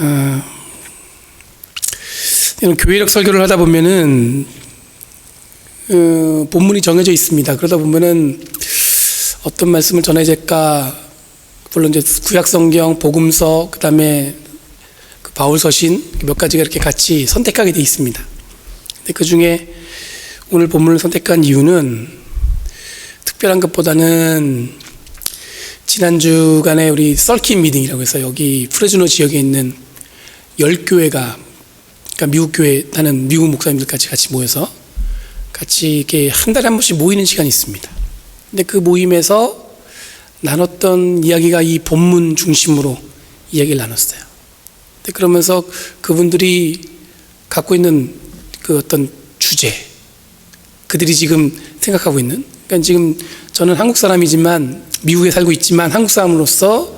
어, 이런 교회력 설교를 하다 보면은 어, 본문이 정해져 있습니다. 그러다 보면은 어떤 말씀을 전해야 될까 물론 이제 구약 성경, 복음서, 그다음에 그 바울 서신 몇 가지가 이렇게 같이 선택하게 돼 있습니다. 근데 그 중에 오늘 본문을 선택한 이유는 특별한 것보다는 지난 주간에 우리 썰킨 미팅이라고 해서 여기 프레즈노 지역에 있는 열 교회가 그러니까 미국 교회 나는 미국 목사님들까지 같이 모여서 같이 이렇게 한 달에 한 번씩 모이는 시간이 있습니다. 근데 그 모임에서 나눴던 이야기가 이 본문 중심으로 이야기를 나눴어요. 근데 그러면서 그분들이 갖고 있는 그 어떤 주제, 그들이 지금 생각하고 있는, 그러니까 지금 저는 한국 사람이지만 미국에 살고 있지만 한국 사람으로서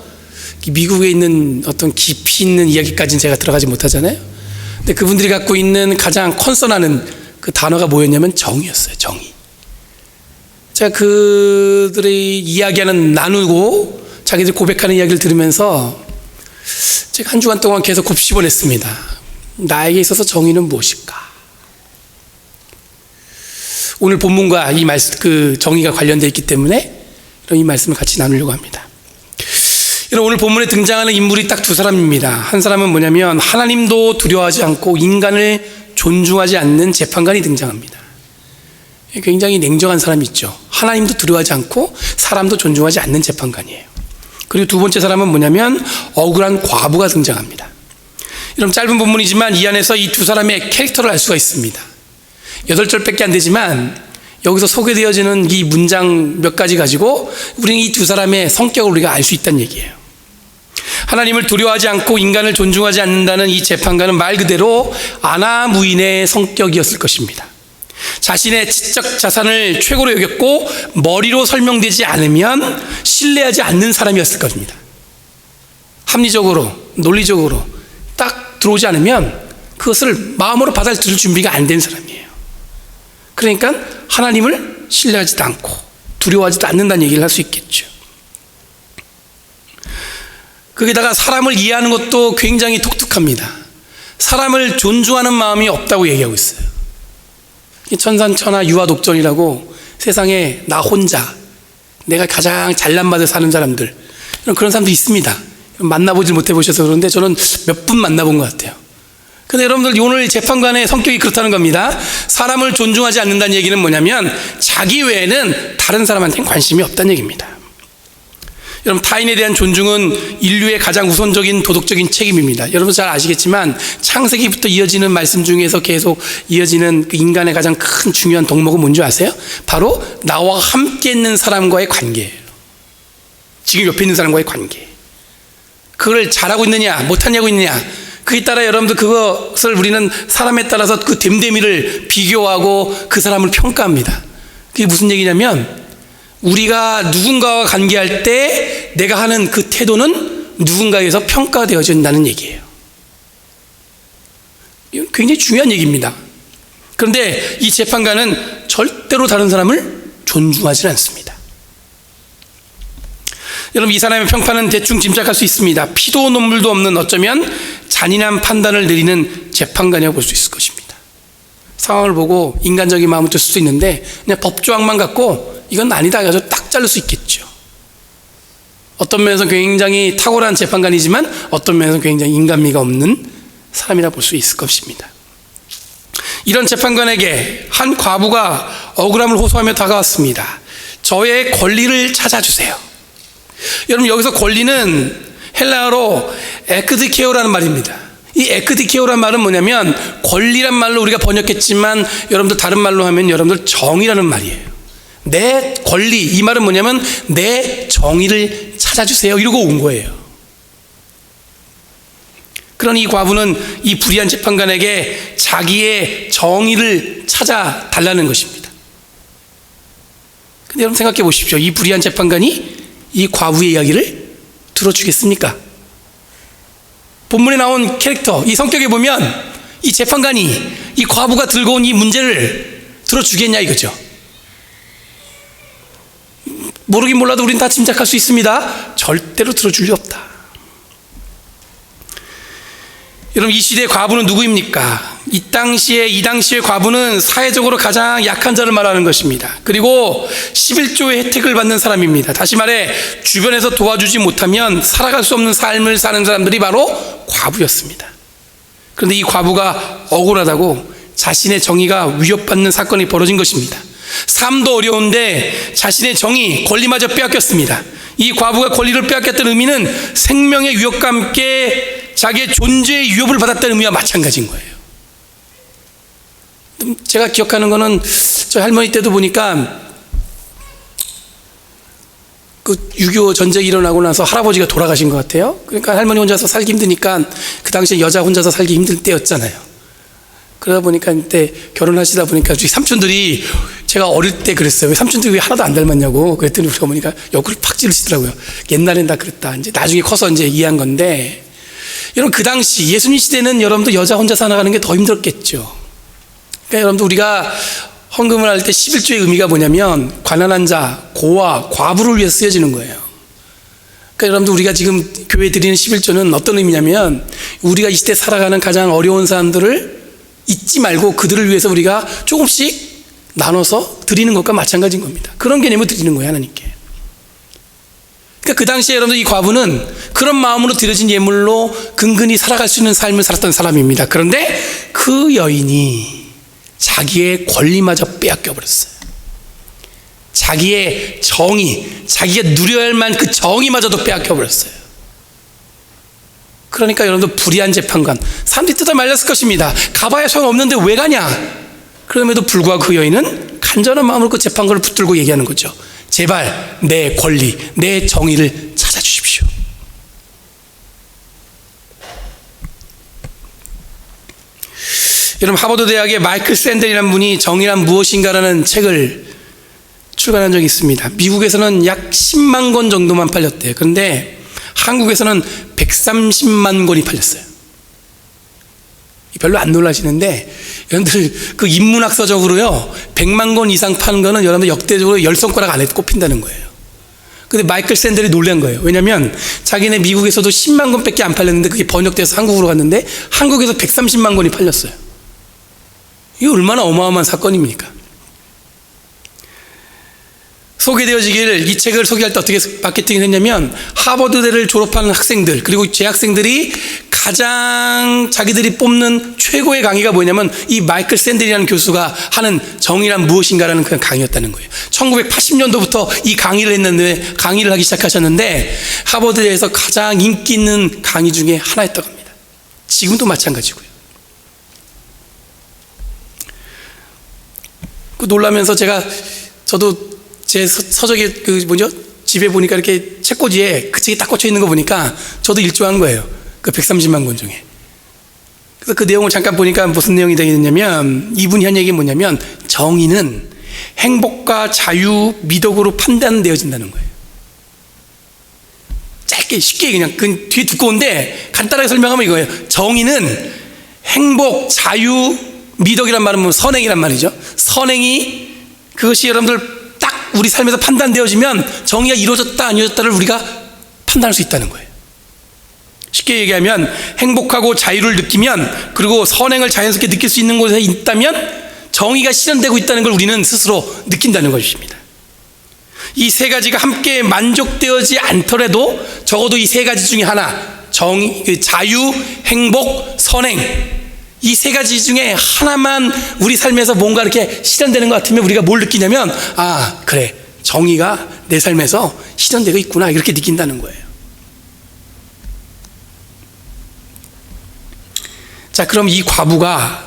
미국에 있는 어떤 깊이 있는 이야기까지는 제가 들어가지 못하잖아요. 근데 그분들이 갖고 있는 가장 컨선하는 그 단어가 뭐였냐면 정의였어요. 정의. 제가 그들의 이야기하는 나누고 자기들 고백하는 이야기를 들으면서 제가 한 주간 동안 계속 곱씹어냈습니다. 나에게 있어서 정의는 무엇일까? 오늘 본문과 이 말씀, 그 정의가 관련되어 있기 때문에 이 말씀을 같이 나누려고 합니다. 여러분, 오늘 본문에 등장하는 인물이 딱 두 사람입니다. 한 사람은 뭐냐면 하나님도 두려워하지 않고 인간을 존중하지 않는 재판관이 등장합니다. 굉장히 냉정한 사람이 있죠. 하나님도 두려워하지 않고 사람도 존중하지 않는 재판관이에요. 그리고 두 번째 사람은 뭐냐면 억울한 과부가 등장합니다. 여러분 짧은 본문이지만 이 안에서 이 두 사람의 캐릭터를 알 수가 있습니다. 여덟 절밖에 안 되지만 여기서 소개되어지는 이 문장 몇 가지 가지고 우리는 이 두 사람의 성격을 우리가 알 수 있다는 얘기예요. 하나님을 두려워하지 않고 인간을 존중하지 않는다는 이 재판관은 말 그대로 아나무인의 성격이었을 것입니다. 자신의 지적 자산을 최고로 여겼고 머리로 설명되지 않으면 신뢰하지 않는 사람이었을 것입니다. 합리적으로, 논리적으로 딱 들어오지 않으면 그것을 마음으로 받아들일 준비가 안 된 사람이에요. 그러니까 하나님을 신뢰하지도 않고 두려워하지도 않는다는 얘기를 할 수 있겠죠. 거기다가 사람을 이해하는 것도 굉장히 독특합니다. 사람을 존중하는 마음이 없다고 얘기하고 있어요. 천산천하 유아독전이라고 세상에 나 혼자 내가 가장 잘난 맛에 사는 사람들 그런 사람도 있습니다. 만나보질 못해 보셔서 그런데 저는 몇 분 만나본 것 같아요. 근데 여러분들 오늘 재판관의 성격이 그렇다는 겁니다. 사람을 존중하지 않는다는 얘기는 뭐냐면 자기 외에는 다른 사람한테는 관심이 없다는 얘기입니다. 여러분 타인에 대한 존중은 인류의 가장 우선적인 도덕적인 책임입니다. 여러분 잘 아시겠지만 창세기부터 이어지는 말씀 중에서 계속 이어지는 그 인간의 가장 큰 중요한 덕목은 뭔지 아세요? 바로 나와 함께 있는 사람과의 관계예요. 지금 옆에 있는 사람과의 관계. 그걸 잘하고 있느냐, 못하냐고 있느냐. 그에 따라 여러분들 그것을 우리는 사람에 따라서 그 됨됨이를 비교하고 그 사람을 평가합니다. 그게 무슨 얘기냐면 우리가 누군가와 관계할 때 내가 하는 그 태도는 누군가에서 평가되어진다는 얘기예요. 굉장히 중요한 얘기입니다. 그런데 이 재판관은 절대로 다른 사람을 존중하지 않습니다. 여러분 이 사람의 평판은 대충 짐작할 수 있습니다. 피도 눈물도 없는 어쩌면 잔인한 판단을 내리는 재판관이라고 볼 수 있을 것입니다. 상황을 보고 인간적인 마음을 들 수도 있는데 그냥 법조항만 갖고 이건 아니다 해서 딱 자를 수 있겠죠. 어떤 면에서 굉장히 탁월한 재판관이지만 어떤 면에서 굉장히 인간미가 없는 사람이라 볼 수 있을 것입니다. 이런 재판관에게 한 과부가 억울함을 호소하며 다가왔습니다. 저의 권리를 찾아주세요. 여러분 여기서 권리는 헬라어로 에크드케오라는 말입니다. 이 에크디케오란 말은 뭐냐면 권리란 말로 우리가 번역했지만 여러분들 다른 말로 하면 여러분들 정의라는 말이에요. 내 권리 이 말은 뭐냐면 내 정의를 찾아주세요 이러고 온 거예요. 그러니 이 과부는 이 불의한 재판관에게 자기의 정의를 찾아 달라는 것입니다. 근데 여러분 생각해 보십시오. 이 불의한 재판관이 이 과부의 이야기를 들어주겠습니까? 본문에 나온 캐릭터, 이 성격에 보면 이 재판관이 이 과부가 들고 온 이 문제를 들어주겠냐 이거죠. 모르긴 몰라도 우리는 다 짐작할 수 있습니다. 절대로 들어줄 리 없다. 여러분 이 시대의 과부는 누구입니까? 이 당시에 이 당시의 과부는 사회적으로 가장 약한 자를 말하는 것입니다. 그리고 11조의 혜택을 받는 사람입니다. 다시 말해 주변에서 도와주지 못하면 살아갈 수 없는 삶을 사는 사람들이 바로 과부였습니다. 그런데 이 과부가 억울하다고 자신의 정의가 위협받는 사건이 벌어진 것입니다. 삶도 어려운데 자신의 정의, 권리마저 빼앗겼습니다. 이 과부가 권리를 빼앗겼던 의미는 생명의 위협과 함께 자기의 존재의 위협을 받았다는 의미와 마찬가지인 거예요. 제가 기억하는 거는 저 할머니 때도 보니까 그6.25 전쟁이 일어나고 나서 할아버지가 돌아가신 것 같아요. 그러니까 할머니 혼자서 살기 힘드니까 그 당시에 여자 혼자서 살기 힘들 때였잖아요. 그러다 보니까 그때 결혼하시다 보니까 저희 삼촌들이 제가 어릴 때 그랬어요. 왜 삼촌들이 왜 하나도 안 닮았냐고. 그랬더니 우리 어머니가 옆구리 팍 찌르시더라고요. 옛날엔 다 그랬다. 이제 나중에 커서 이제 이해한 건데 여러분 그 당시 예수님 시대는 여러분도 여자 혼자 살아가는 게 더 힘들었겠죠. 그러니까 여러분도 우리가 헌금을 할 때 11조의 의미가 뭐냐면 가난한 자, 고아, 과부를 위해서 쓰여지는 거예요. 그러니까 여러분들 우리가 지금 교회 드리는 11조는 어떤 의미냐면 우리가 이 시대 살아가는 가장 어려운 사람들을 잊지 말고 그들을 위해서 우리가 조금씩 나눠서 드리는 것과 마찬가지인 겁니다. 그런 개념을 드리는 거예요, 하나님께. 그러니까 그 당시에 여러분들 이 과부는 그런 마음으로 드려진 예물로 근근히 살아갈 수 있는 삶을 살았던 사람입니다. 그런데 그 여인이 자기의 권리마저 빼앗겨 버렸어요. 자기의 정의, 자기가 누려야 할 만 그 정의마저도 빼앗겨 버렸어요. 그러니까 여러분들 불의한 재판관 사람들이 뜯어 말렸을 것입니다. 가봐야 소용없는데 왜 가냐? 그럼에도 불구하고 그 여인은 간절한 마음으로 그 재판관을 붙들고 얘기하는 거죠. 제발 내 권리, 내 정의를 찾아주십시오. 여러분 하버드 대학의 마이클 샌델이라는 분이 정의란 무엇인가라는 책을 출간한 적이 있습니다. 미국에서는 약 10만 권 정도만 팔렸대요. 그런데 한국에서는 130만 권이 팔렸어요. 별로 안 놀라시는데 여러분들 그 인문학서적으로요 100만 권 이상 파는 거는 여러분들 역대적으로 열 손가락 안에 꼽힌다는 거예요. 근데 마이클 샌들이 놀란 거예요. 왜냐하면 자기네 미국에서도 10만 권밖에 안 팔렸는데 그게 번역돼서 한국으로 갔는데 한국에서 130만 권이 팔렸어요. 이게 얼마나 어마어마한 사건입니까? 소개되어지기를 이 책을 소개할 때 어떻게 마케팅을 했냐면 하버드대를 졸업하는 학생들 그리고 재학생들이 가장 자기들이 뽑는 최고의 강의가 뭐냐면 이 마이클 샌들이라는 교수가 하는 정의란 무엇인가라는 그런 강의였다는 거예요. 1980년도부터 이 강의를 했는데 강의를 하기 시작하셨는데 하버드대에서 가장 인기 있는 강의 중에 하나였다고 합니다. 지금도 마찬가지고요. 그 놀라면서 제가 저도 제 서적에 그 뭐죠? 집에 보니까 이렇게 책꽂이에 그 책이 딱 꽂혀 있는 거 보니까 저도 일조한 거예요. 그 130만 권 중에. 그래서 그 내용을 잠깐 보니까 무슨 내용이 되겠냐면 이분이 한 얘기 뭐냐면 정의는 행복과 자유, 미덕으로 판단되어진다는 거예요. 짧게 쉽게 그냥 그 뒤에 두꺼운데 간단하게 설명하면 이거예요. 정의는 행복, 자유, 미덕이란 말은 뭐 선행이란 말이죠. 선행이 그것이 여러분들 우리 삶에서 판단되어지면 정의가 이루어졌다 안 이루어졌다를 우리가 판단할 수 있다는 거예요. 쉽게 얘기하면 행복하고 자유를 느끼면 그리고 선행을 자연스럽게 느낄 수 있는 곳에 있다면 정의가 실현되고 있다는 걸 우리는 스스로 느낀다는 것입니다. 이 세 가지가 함께 만족되어지 않더라도 적어도 이 세 가지 중에 하나 정그 자유, 행복, 선행 이 세 가지 중에 하나만 우리 삶에서 뭔가 이렇게 실현되는 것 같으면 우리가 뭘 느끼냐면 아 그래 정의가 내 삶에서 실현되고 있구나 이렇게 느낀다는 거예요. 자 그럼 이 과부가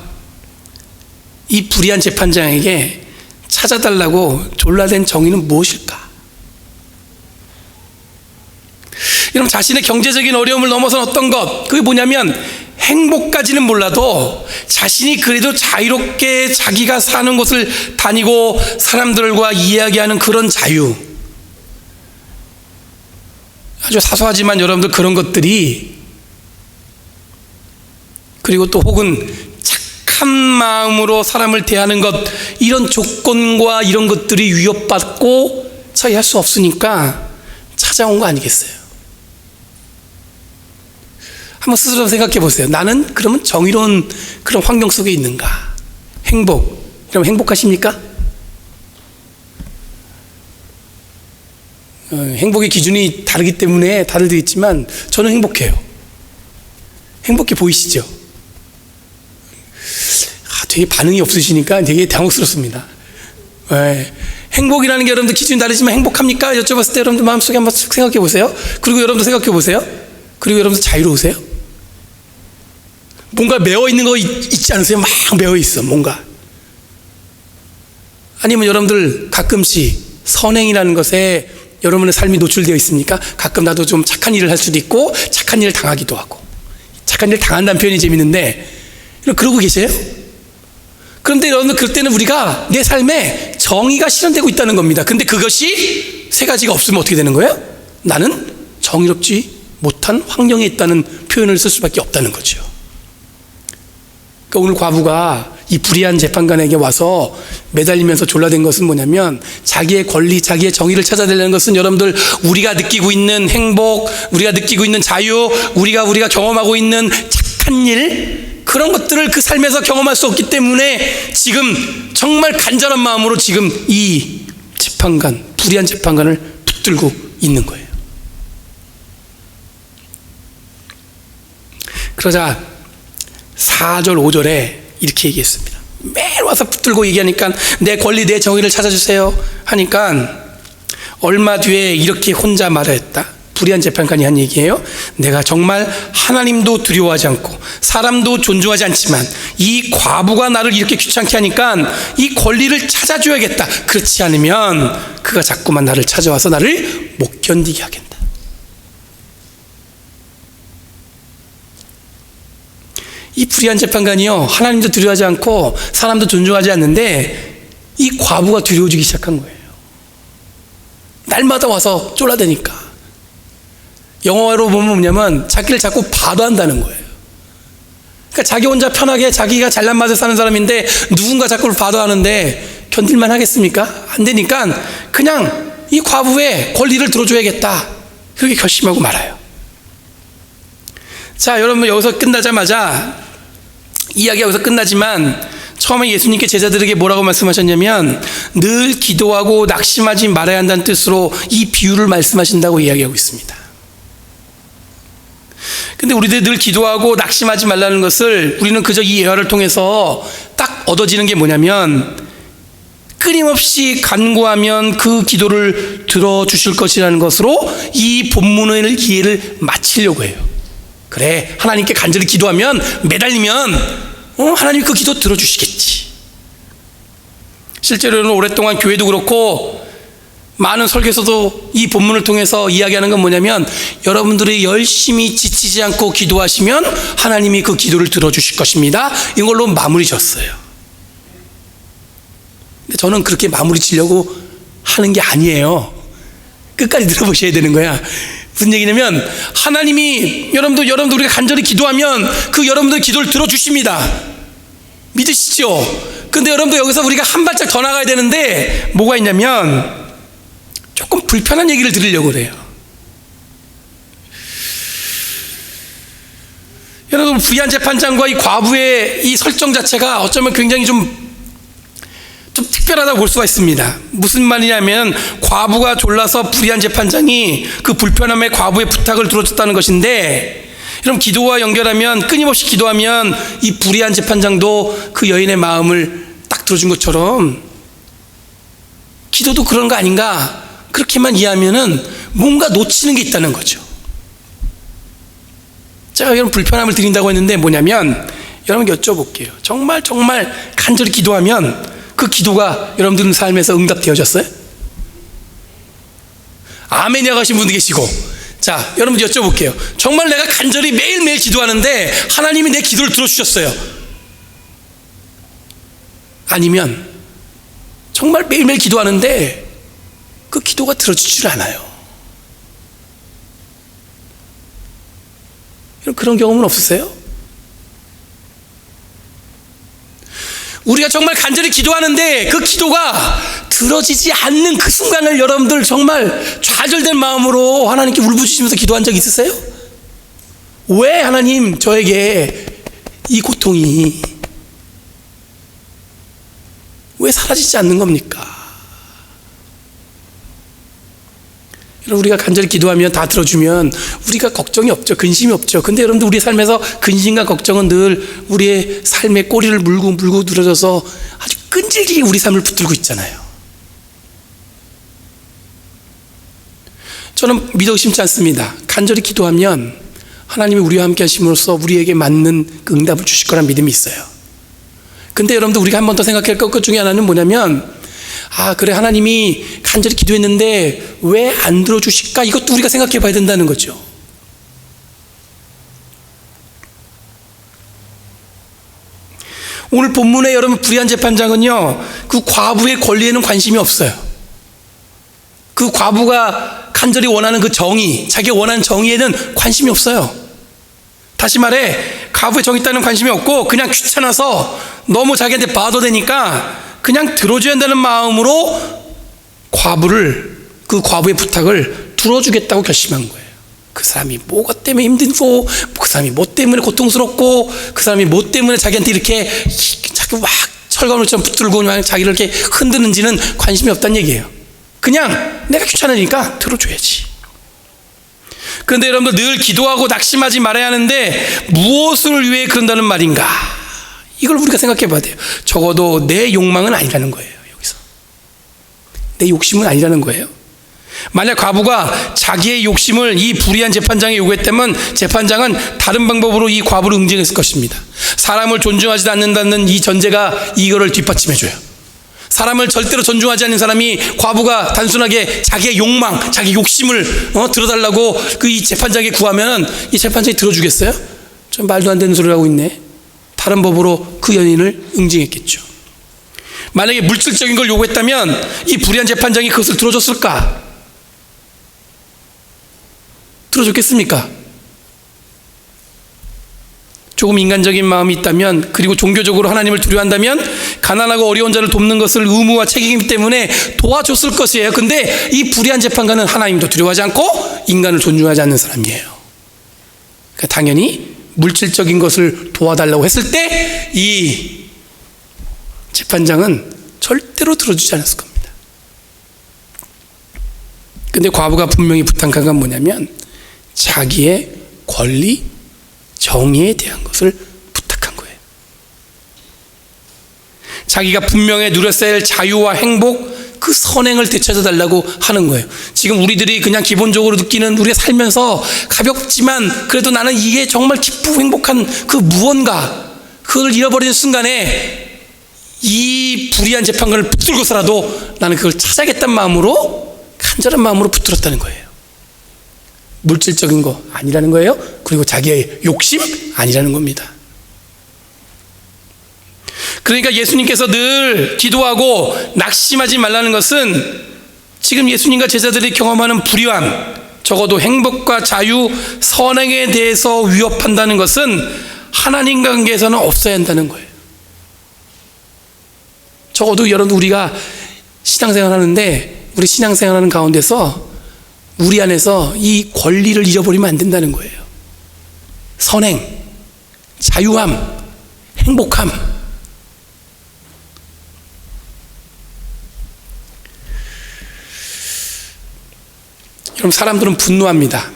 이 불의한 재판장에게 찾아달라고 졸라댄 정의는 무엇일까? 여러분 자신의 경제적인 어려움을 넘어선 어떤 것 그게 뭐냐면 행복까지는 몰라도 자신이 그래도 자유롭게 자기가 사는 곳을 다니고 사람들과 이야기하는 그런 자유. 아주 사소하지만 여러분들 그런 것들이 그리고 또 혹은 착한 마음으로 사람을 대하는 것 이런 조건과 이런 것들이 위협받고 처리할 수 없으니까 찾아온 거 아니겠어요? 한번 스스로 생각해 보세요. 나는 그러면 정의로운 그런 환경 속에 있는가? 행복. 여러분 행복하십니까? 어, 행복의 기준이 다르기 때문에 다들 있지만 저는 행복해요. 행복해 보이시죠? 아, 되게 반응이 없으시니까 되게 당혹스럽습니다. 예, 행복이라는 게 여러분들 기준이 다르지만 행복합니까? 여쭤봤을 때 여러분들 마음속에 한번 쓱 생각해 보세요. 그리고 여러분들 생각해 보세요. 그리고 여러분들 자유로우세요? 뭔가 매어 있는 거 있, 있지 않으세요? 막 매어 있어, 뭔가. 아니면 여러분들 가끔씩 선행이라는 것에 여러분의 삶이 노출되어 있습니까? 가끔 나도 좀 착한 일을 할 수도 있고 착한 일을 당하기도 하고 착한 일을 당한다는 표현이 재밌는데 그러고 계세요? 그런데 여러분들 그럴 때는 우리가 내 삶에 정의가 실현되고 있다는 겁니다. 근데 그것이 세 가지가 없으면 어떻게 되는 거예요? 나는 정의롭지 못한 환경에 있다는 표현을 쓸 수밖에 없다는 거죠. 그러니까 오늘 과부가 이 불의한 재판관에게 와서 매달리면서 졸라댄 것은 뭐냐면 자기의 권리, 자기의 정의를 찾아내려는 것은 여러분들 우리가 느끼고 있는 행복, 우리가 느끼고 있는 자유, 우리가 우리가 경험하고 있는 착한 일 그런 것들을 그 삶에서 경험할 수 없기 때문에 지금 정말 간절한 마음으로 지금 이 재판관, 불의한 재판관을 붙들고 있는 거예요. 그러자 4절, 5절에 이렇게 얘기했습니다. 매일 와서 붙들고 얘기하니까 내 권리, 내 정의를 찾아주세요. 하니까 얼마 뒤에 이렇게 혼자 말했다. 불의한 재판관이 한 얘기예요. 내가 정말 하나님도 두려워하지 않고 사람도 존중하지 않지만 이 과부가 나를 이렇게 귀찮게 하니까 이 권리를 찾아줘야겠다. 그렇지 않으면 그가 자꾸만 나를 찾아와서 나를 못 견디게 하겠다. 이 불의한 재판관이요 하나님도 두려워하지 않고 사람도 존중하지 않는데 이 과부가 두려워지기 시작한 거예요. 날마다 와서 쫄라대니까 영어로 보면 뭐냐면 자기를 자꾸 바도한다는 거예요. 그러니까 자기 혼자 편하게 자기가 잘난 맛에 사는 사람인데 누군가 자꾸 바도하는데 견딜만 하겠습니까? 안 되니까 그냥 이 과부의 권리를 들어줘야겠다. 그렇게 결심하고 말아요. 자, 여러분 여기서 끝나자마자 이야기가 여기서 끝나지만 처음에 예수님께 제자들에게 뭐라고 말씀하셨냐면 늘 기도하고 낙심하지 말아야 한다는 뜻으로 이 비유를 말씀하신다고 이야기하고 있습니다. 근데 우리들 늘 기도하고 낙심하지 말라는 것을 우리는 그저 이 예화를 통해서 딱 얻어지는 게 뭐냐면 끊임없이 간구하면 그 기도를 들어주실 것이라는 것으로 이 본문을 이해를 마치려고 해요. 그래, 하나님께 간절히 기도하면 매달리면 어, 하나님이 그 기도 들어주시겠지. 실제로는 오랫동안 교회도 그렇고 많은 설교에서도 이 본문을 통해서 이야기하는 건 뭐냐면 여러분들이 열심히 지치지 않고 기도하시면 하나님이 그 기도를 들어주실 것입니다. 이걸로 마무리 졌어요. 근데 저는 그렇게 마무리 지려고 하는 게 아니에요. 끝까지 들어보셔야 되는 거야. 무슨 얘기냐면 하나님이 여러분들 여러분들 우리가 간절히 기도하면 그 여러분들 기도를 들어주십니다. 믿으시죠? 근데 여러분들 여기서 우리가 한 발짝 더 나가야 되는데 뭐가 있냐면 조금 불편한 얘기를 들으려고 그래요. 여러분 부의한 재판장과 이 과부의 이 설정 자체가 어쩌면 굉장히 좀 좀 특별하다고 볼 수가 있습니다. 무슨 말이냐면 과부가 졸라서 불의한 재판장이 그 불편함에 과부의 부탁을 들어줬다는 것인데 여러분 기도와 연결하면 끊임없이 기도하면 이 불의한 재판장도 그 여인의 마음을 딱 들어준 것처럼 기도도 그런 거 아닌가 그렇게만 이해하면은 뭔가 놓치는 게 있다는 거죠. 제가 여러분 불편함을 드린다고 했는데 뭐냐면 여러분 여쭤볼게요. 정말 정말 간절히 기도하면 그 기도가 여러분들 삶에서 응답되어졌어요? 아멘이라고 하신 분도 계시고 자 여러분 여쭤볼게요. 정말 내가 간절히 매일매일 기도하는데 하나님이 내 기도를 들어주셨어요. 아니면 정말 매일매일 기도하는데 그 기도가 들어지질 않아요. 그런 경험은 없으세요? 우리가 정말 간절히 기도하는데 그 기도가 들어지지 않는 그 순간을 여러분들 정말 좌절된 마음으로 하나님께 울부짖으면서 기도한 적 있으세요? 왜 하나님 저에게 이 고통이 왜 사라지지 않는 겁니까? 여러분 우리가 간절히 기도하면 다 들어주면 우리가 걱정이 없죠. 근심이 없죠. 근데 여러분들 우리 삶에서 근심과 걱정은 늘 우리의 삶의 꼬리를 물고 물고 늘어져서 아주 끈질기게 우리 삶을 붙들고 있잖아요. 저는 믿어 의심치 않습니다. 간절히 기도하면 하나님이 우리와 함께 하심으로써 우리에게 맞는 그 응답을 주실 거란 믿음이 있어요. 근데 여러분들 우리가 한 번 더 생각할 것 중에 하나는 뭐냐면 아 그래 하나님이 간절히 기도했는데 왜 안 들어주실까 이것도 우리가 생각해 봐야 된다는 거죠. 오늘 본문에 여러분 불의한 재판장은요 그 과부의 권리에는 관심이 없어요. 그 과부가 간절히 원하는 그 정의, 자기가 원하는 정의에는 관심이 없어요. 다시 말해, 과부의 정의 따는 관심이 없고, 그냥 귀찮아서 너무 자기한테 봐도 되니까 그냥 들어줘야 한다는 마음으로 과부를, 그 과부의 부탁을 들어주겠다고 결심한 거예요. 그 사람이 뭐가 때문에 힘들고, 그 사람이 뭐 때문에 고통스럽고, 그 사람이 뭐 때문에 자기한테 이렇게 자기 막 철거물처럼 붙들고 그냥 자기를 이렇게 흔드는지는 관심이 없다는 얘기예요. 그냥 내가 귀찮으니까 들어줘야지. 그런데 여러분들 늘 기도하고 낙심하지 말아야 하는데 무엇을 위해 그런다는 말인가? 이걸 우리가 생각해 봐야 돼요. 적어도 내 욕망은 아니라는 거예요. 여기서. 내 욕심은 아니라는 거예요. 만약 과부가 자기의 욕심을 이 불의한 재판장에 요구했다면 재판장은 다른 방법으로 이 과부를 응징했을 것입니다. 사람을 존중하지 않는다는 이 전제가 이거를 뒷받침해 줘요. 사람을 절대로 존중하지 않는 사람이 과부가 단순하게 자기의 욕망, 자기 욕심을 어, 들어달라고 그 이 재판장에 구하면 이 재판장이 들어주겠어요? 좀 말도 안 되는 소리를 하고 있네. 다른 법으로 그 연인을 응징했겠죠. 만약에 물질적인 걸 요구했다면 이 불의한 재판장이 그것을 들어줬을까? 들어줬겠습니까? 조금 인간적인 마음이 있다면 그리고 종교적으로 하나님을 두려워한다면 가난하고 어려운 자를 돕는 것을 의무와 책임이기 때문에 도와줬을 것이에요. 근데 이 불의한 재판관은 하나님도 두려워하지 않고 인간을 존중하지 않는 사람이에요. 그러니까 당연히 물질적인 것을 도와달라고 했을 때 이 재판장은 절대로 들어주지 않았을 겁니다. 근데 과부가 분명히 부탁한 건 뭐냐면 자기의 권리, 정의에 대한 것을 부탁한 거예요. 자기가 분명히 누렸어야 할 자유와 행복, 그 선행을 되찾아 달라고 하는 거예요. 지금 우리들이 그냥 기본적으로 느끼는 우리가 살면서 가볍지만 그래도 나는 이게 정말 기쁘고 행복한 그 무언가, 그걸 잃어버리는 순간에 이 불의한 재판관을 붙들고서라도 나는 그걸 찾아야겠다는 마음으로 간절한 마음으로 붙들었다는 거예요. 물질적인 거 아니라는 거예요. 그리고 자기의 욕심 아니라는 겁니다. 그러니까 예수님께서 늘 기도하고 낙심하지 말라는 것은 지금 예수님과 제자들이 경험하는 불의함, 적어도 행복과 자유, 선행에 대해서 위협한다는 것은 하나님 관계에서는 없어야 한다는 거예요. 적어도 여러분 우리가 신앙생활 하는데 우리 신앙생활 하는 가운데서 우리 안에서 이 권리를 잃어버리면 안 된다는 거예요. 선행, 자유함, 행복함. 여러분, 사람들은 분노합니다.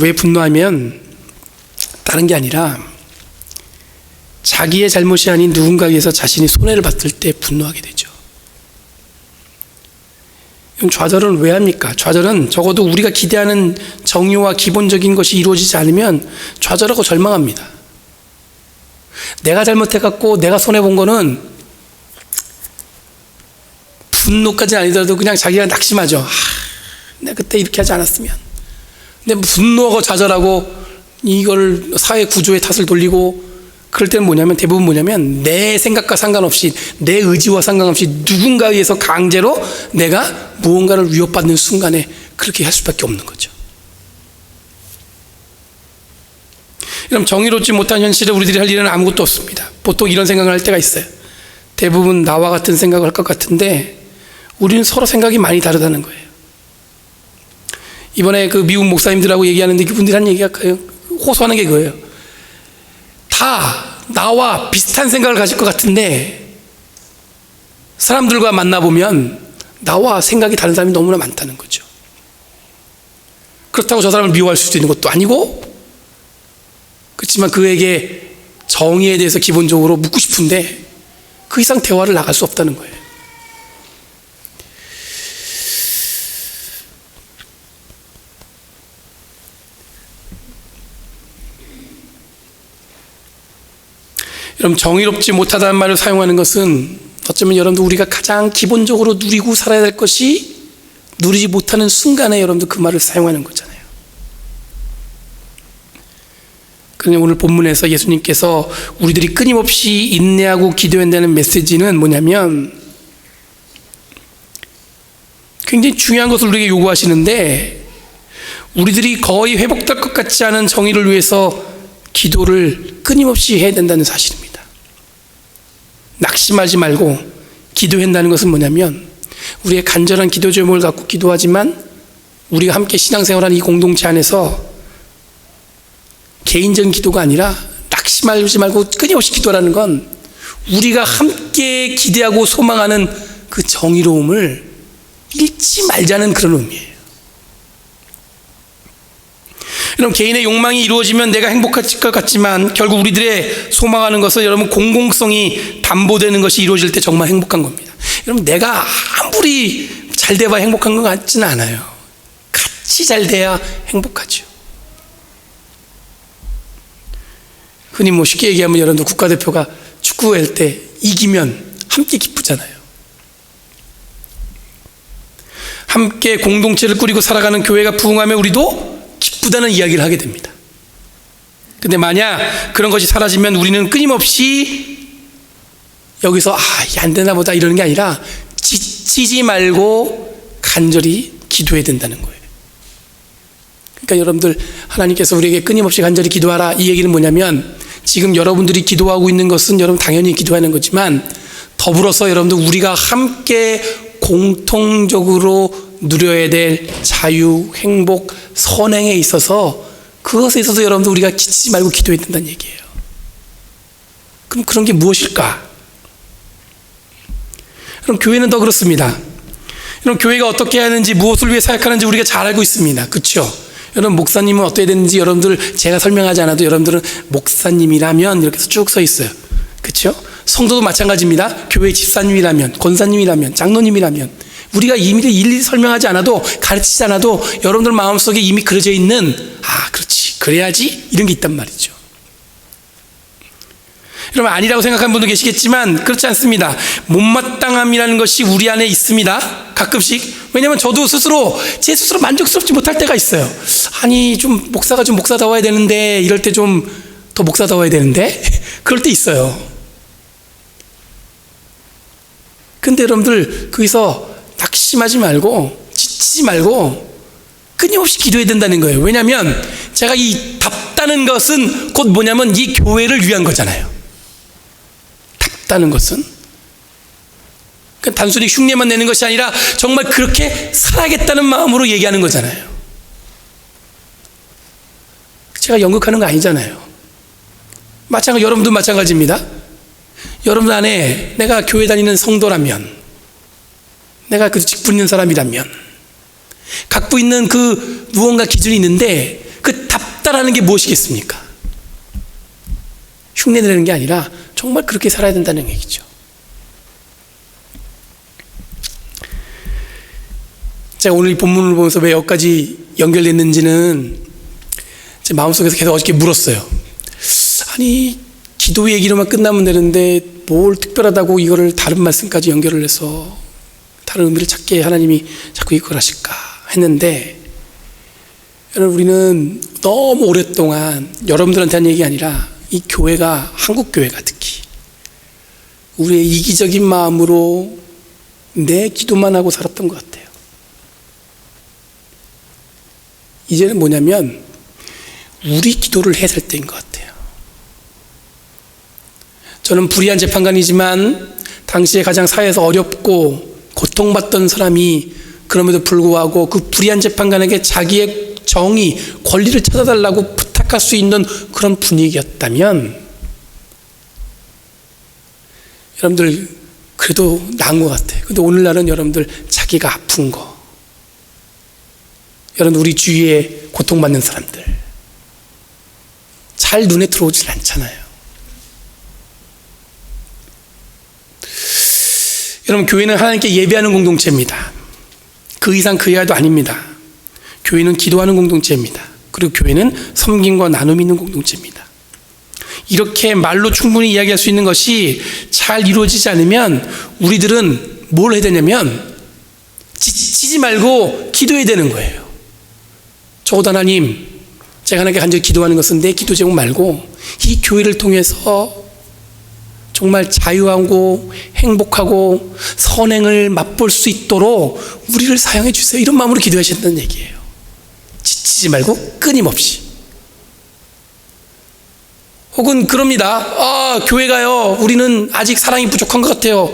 왜 분노하면 다른 게 아니라 자기의 잘못이 아닌 누군가에 의해서 자신이 손해를 봤을 때 분노하게 되죠. 좌절은 왜 합니까? 좌절은 적어도 우리가 기대하는 정의와 기본적인 것이 이루어지지 않으면 좌절하고 절망합니다. 내가 잘못해갖고 내가 손해본 거는 분노까지 아니더라도 그냥 자기가 낙심하죠. 하, 내가 그때 이렇게 하지 않았으면. 근데 분노하고 좌절하고 이걸 사회 구조의 탓을 돌리고 그럴 때는 뭐냐면 대부분 뭐냐면 내 생각과 상관없이 내 의지와 상관없이 누군가에 의해서 강제로 내가 무언가를 위협받는 순간에 그렇게 할 수밖에 없는 거죠. 그럼 정의롭지 못한 현실에 우리들이 할 일은 아무것도 없습니다. 보통 이런 생각을 할 때가 있어요. 대부분 나와 같은 생각을 할 것 같은데 우리는 서로 생각이 많이 다르다는 거예요. 이번에 그 미국 목사님들하고 얘기하는데 그분들이 한 얘기가 호소하는 게 그거예요. 다 나와 비슷한 생각을 가질 것 같은데 사람들과 만나보면 나와 생각이 다른 사람이 너무나 많다는 거죠. 그렇다고 저 사람을 미워할 수도 있는 것도 아니고 그렇지만 그에게 정의에 대해서 기본적으로 묻고 싶은데 그 이상 대화를 나갈 수 없다는 거예요. 여러분 정의롭지 못하다는 말을 사용하는 것은 어쩌면 여러분들 우리가 가장 기본적으로 누리고 살아야 될 것이 누리지 못하는 순간에 여러분들 그 말을 사용하는 거잖아요. 그러니 오늘 본문에서 예수님께서 우리들이 끊임없이 인내하고 기도한다는 메시지는 뭐냐면 굉장히 중요한 것을 우리에게 요구하시는데 우리들이 거의 회복될 것 같지 않은 정의를 위해서 기도를 끊임없이 해야 된다는 사실입니다. 낙심하지 말고 기도한다는 것은 뭐냐면 우리의 간절한 기도 제목을 갖고 기도하지만 우리가 함께 신앙생활하는 이 공동체 안에서 개인적인 기도가 아니라 낙심하지 말고 끊임없이 기도라는 건 우리가 함께 기대하고 소망하는 그 정의로움을 잃지 말자는 그런 의미예요. 여러분 개인의 욕망이 이루어지면 내가 행복할 것 같지만 결국 우리들의 소망하는 것은 여러분 공공성이 담보되는 것이 이루어질 때 정말 행복한 겁니다. 여러분 내가 아무리 잘 돼봐야 행복한 것 같지는 않아요. 같이 잘 돼야 행복하죠. 흔히 뭐 쉽게 얘기하면 여러분들 국가대표가 축구할 때 이기면 함께 기쁘잖아요. 함께 공동체를 꾸리고 살아가는 교회가 부흥하면 우리도 기쁘다는 이야기를 하게 됩니다. 근데 만약 그런 것이 사라지면 우리는 끊임없이 여기서 아, 안 되나 보다 이러는 게 아니라 지치지 말고 간절히 기도해야 된다는 거예요. 그러니까 여러분들 하나님께서 우리에게 끊임없이 간절히 기도하라 이 얘기는 뭐냐면 지금 여러분들이 기도하고 있는 것은 여러분 당연히 기도하는 거지만 더불어서 여러분들 우리가 함께 공통적으로 누려야 될 자유, 행복, 선행에 있어서 그것에 있어서 여러분들 우리가 지치지 말고 기도해야 된다는 얘기예요. 그럼 그런 게 무엇일까? 그럼 교회는 더 그렇습니다. 여러분 교회가 어떻게 하는지 무엇을 위해 사역하는지 우리가 잘 알고 있습니다. 그렇죠? 여러분 목사님은 어떻게 되는지 여러분들 제가 설명하지 않아도 여러분들은 목사님이라면 이렇게 쭉 써 있어요. 그렇죠? 성도도 마찬가지입니다. 교회 집사님이라면 권사님이라면 장로님이라면 우리가 이미 일일이 설명하지 않아도 가르치지 않아도 여러분들 마음속에 이미 그려져 있는 아 그렇지 그래야지 이런 게 있단 말이죠. 여러분 아니라고 생각하는 분도 계시겠지만 그렇지 않습니다. 못마땅함이라는 것이 우리 안에 있습니다. 가끔씩 왜냐하면 저도 스스로 제 스스로 만족스럽지 못할 때가 있어요. 아니 좀 목사가 좀 목사다워야 되는데 이럴 때 좀 더 목사다워야 되는데 그럴 때 있어요. 근데 여러분들 거기서 낙심하지 말고 지치지 말고 끊임없이 기도해야 된다는 거예요. 왜냐하면 제가 이 답다는 것은 곧 뭐냐면 이 교회를 위한 거잖아요. 답다는 것은 그러니까 단순히 흉내만 내는 것이 아니라 정말 그렇게 살아야겠다는 마음으로 얘기하는 거잖아요. 제가 연극하는 거 아니잖아요. 마찬가지 여러분도 마찬가지입니다. 여러분 안에 내가 교회 다니는 성도라면 내가 그 직분 있는 사람이라면 갖고 있는 그 무언가 기준이 있는데 그 답다라는 게 무엇이겠습니까? 흉내 내는 게 아니라 정말 그렇게 살아야 된다는 얘기죠. 제가 오늘 이 본문을 보면서 왜 여기까지 연결됐는지는 제 마음속에서 계속 어저께 물었어요. 아니 기도 얘기로만 끝나면 되는데 뭘 특별하다고 이거를 다른 말씀까지 연결을 해서 다른 의미를 찾게 하나님이 자꾸 이걸 하실까 했는데 여러분 우리는 너무 오랫동안 여러분들한테 한 얘기 아니라 이 교회가 한국 교회가 특히 우리의 이기적인 마음으로 내 기도만 하고 살았던 것 같아요. 이제는 뭐냐면 우리 기도를 해야 될 때인 것 같아요. 저는 불의한 재판관이지만 당시에 가장 사회에서 어렵고 고통받던 사람이 그럼에도 불구하고 그 불의한 재판관에게 자기의 정의, 권리를 찾아달라고 부탁 허락할 수 있는 그런 분위기였다면 여러분들 그래도 나은 것 같아요. 근데 오늘날은 여러분들 자기가 아픈 거, 여러분 우리 주위에 고통받는 사람들 잘 눈에 들어오질 않잖아요. 여러분 교회는 하나님께 예배하는 공동체입니다. 그 이상 그 이하도 아닙니다. 교회는 기도하는 공동체입니다. 그리고 교회는 섬김과 나눔이 있는 공동체입니다. 이렇게 말로 충분히 이야기할 수 있는 것이 잘 이루어지지 않으면 우리들은 뭘 해야 되냐면 지치지 말고 기도해야 되는 거예요. 적어도 하나님, 제가 하나님께 간절히 기도하는 것은 내 기도 제목 말고 이 교회를 통해서 정말 자유하고 행복하고 선행을 맛볼 수 있도록 우리를 사용해 주세요. 이런 마음으로 기도하신다는 얘기예요. 지치지 말고 끊임없이. 혹은 그럽니다. 아, 교회 가요. 우리는 아직 사랑이 부족한 것 같아요.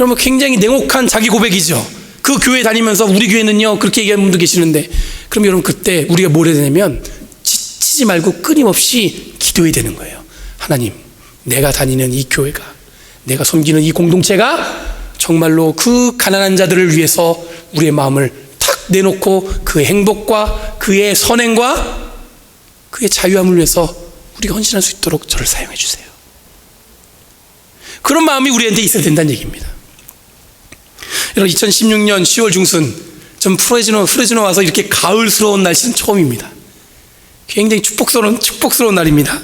여러분 굉장히 냉혹한 자기 고백이죠. 그 교회 다니면서 우리 교회는요. 그렇게 얘기하는 분도 계시는데 그럼 여러분 그때 우리가 뭘 해야 되냐면 지치지 말고 끊임없이 기도해야 되는 거예요. 하나님, 내가 다니는 이 교회가 내가 섬기는 이 공동체가 정말로 그 가난한 자들을 위해서 우리의 마음을 탁 내놓고 그의 행복과 그의 선행과 그의 자유함을 위해서 우리가 헌신할 수 있도록 저를 사용해 주세요. 그런 마음이 우리한테 있어야 된다는 얘기입니다. 여러분 2016년 10월 중순 전 프레즈노 프레즈노 와서 이렇게 가을스러운 날씨는 처음입니다. 굉장히 축복스러운 축복스러운 날입니다.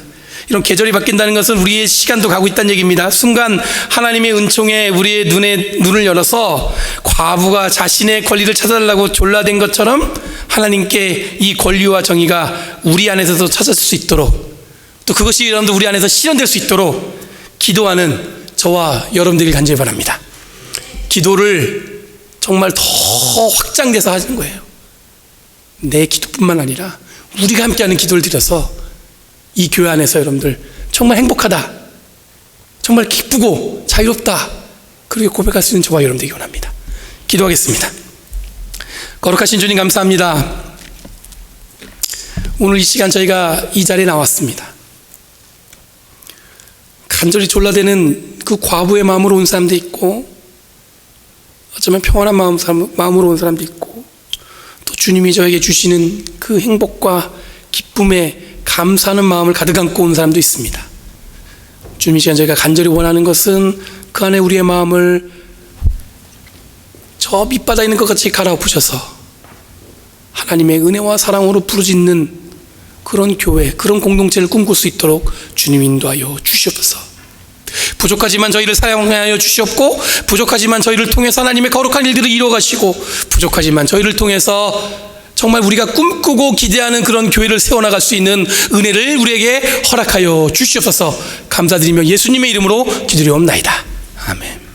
이런 계절이 바뀐다는 것은 우리의 시간도 가고 있다는 얘기입니다. 순간 하나님의 은총에 우리의 눈에 눈을 열어서 과부가 자신의 권리를 찾아달라고 졸라댄 것처럼 하나님께 이 권리와 정의가 우리 안에서도 찾을 수 있도록 또 그것이 여러분들 우리 안에서 실현될 수 있도록 기도하는 저와 여러분들이 간절히 바랍니다. 기도를 정말 더 확장돼서 하는 거예요. 내 기도뿐만 아니라 우리가 함께하는 기도를 드려서 이 교회 안에서 여러분들 정말 행복하다. 정말 기쁘고 자유롭다. 그렇게 고백할 수 있는 저와 여러분들이 원합니다. 기도하겠습니다. 거룩하신 주님 감사합니다. 오늘 이 시간 저희가 이 자리에 나왔습니다. 간절히 졸라대는 그 과부의 마음으로 온 사람도 있고 어쩌면 평안한 마음, 마음으로 온 사람도 있고 또 주님이 저에게 주시는 그 행복과 기쁨에 감사하는 마음을 가득 안고 온 사람도 있습니다. 주님 이 시간 저희가 간절히 원하는 것은 그 안에 우리의 마음을 저 밑바닥에 있는 것 같이 갈아엎으셔서 하나님의 은혜와 사랑으로 부르짖는 그런 교회, 그런 공동체를 꿈꿀 수 있도록 주님 인도하여 주시옵소서. 부족하지만 저희를 사용하여 주시옵고 부족하지만 저희를 통해서 하나님의 거룩한 일들을 이루어 가시고 부족하지만 저희를 통해서 정말 우리가 꿈꾸고 기대하는 그런 교회를 세워나갈 수 있는 은혜를 우리에게 허락하여 주시옵소서 감사드리며 예수님의 이름으로 기도리옵나이다. 아멘.